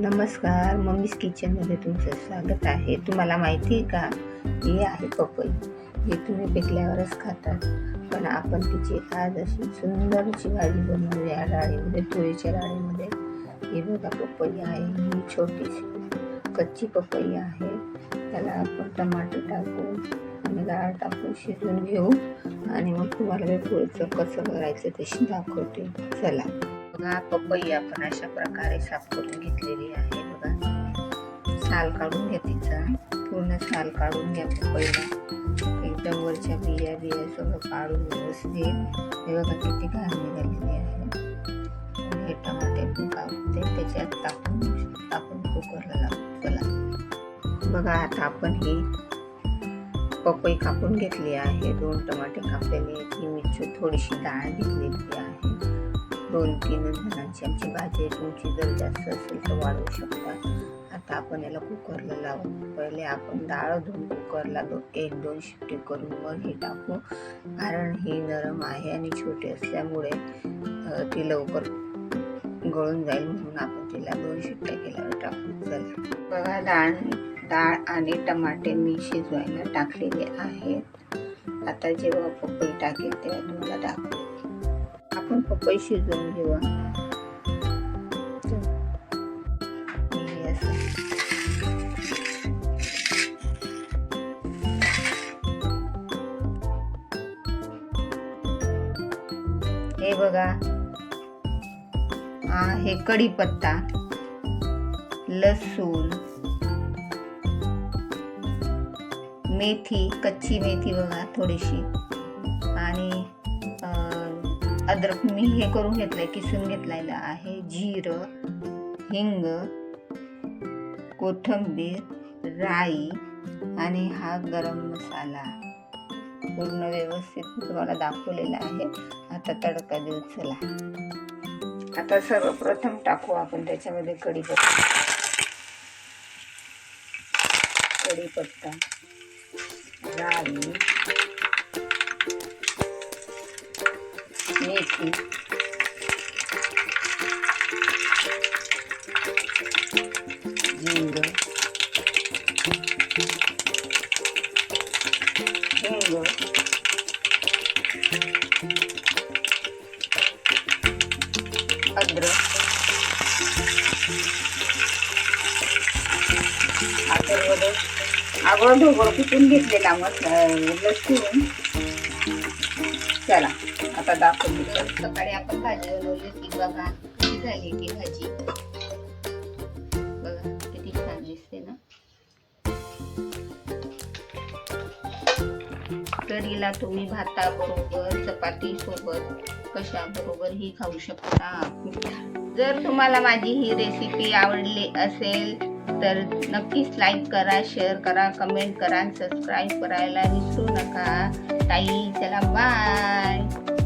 नमस्कार मम्मीज किचनमध्ये तुमचं स्वागत आहे. तुम्हाला माहिती आहे का? ही आहे पपई. हे तुम्ही पिकल्यावरच खातात. पण आपण तिची आज अशी सुंदरची भाजी बनवूया डाळीमध्ये तुरीच्या डाळीमध्ये. हे बघा पपई आहे. ही छोटीशी कच्ची पपई आहे. त्याला आपण टमाटे टाकू आणि डाळ टाकून शिजवून घेऊ. आणि मग तुम्हाला मी पुढचं कसं करायचं ते दाखवते. चला. बघा पपई आपण अशा प्रकारे साफ करून घेतलेली आहे बघा. साल काढून घ्या तिचा. पूर्ण साल काढून घ्या पपईला एकदम वरच्या बिया बिया सगळं काढून व्यवस्थित. हे बघा किती घाण निघालेली आहे. हे टमाटे पण कापते त्याच्यात टाकून आपण कुकरला लावू त्याला. बघा आता आपण ही पपई कापून घेतली आहे. दोन टमाटे कापलेले आहेत. ही मिरची थोडीशी डाळ घेतलेली आहे. दोन तीन जणांची आमची भाजी तुमची जर जास्त असेल तर वाढवू शकता. आता आपण याला कुकरला लावू. पहिले आपण डाळ धुवून कुकरला दो एक दोन शिट्टी करून मग हे टाकू. कारण ही नरम आहे आणि छोटी असल्यामुळे ती लवकर गळून जाईल म्हणून आपण तिला दोन शिट्ट्या केल्यावर टाकू. चला. बघा डाळ डाळ आणि टमाटे मी शिजवायला टाकलेले आहेत. आता जेव्हा पपई टाकेल तेव्हा तुम्हाला दाखवू. आपण पपई शिजवून घेऊ. हे हे बघा. हे कढीपत्ता लसूण मेथी कच्ची मेथी बघा थोडीशी. आणि अद्रक मी हे करून घेतलंय किसून घेतलेलं आहे. जिरं हिंग कोथिंबीर राई आणि हा गरम मसाला पूर्ण व्यवस्थित तुम्हाला दाखवलेला आहे. आता तडका देऊ चला. आता सर्वप्रथम टाकू आपण त्याच्यामध्ये कढीपत्ता. कढीपत्ता राई मेथी जिंग हिंग अद्रक आता आगळ ढोबळ कुठून घेतलेला मसाला लसूण चला आता दाखवली सकाळी आपण भाजी बनवली होती बघा किती झाली ती भाजी. बघा किती छान दिसते ना. करीला तुम्ही भाताबरोबर चपाती सोबत कशा बरोबर ही खाऊ शकता. जर तुम्हाला माझी ही रेसिपी आवडली असेल तर नक्कीच लाईक करा शेअर करा कमेंट करा सबस्क्राईब करायला विसरू नका. ताई चला बाय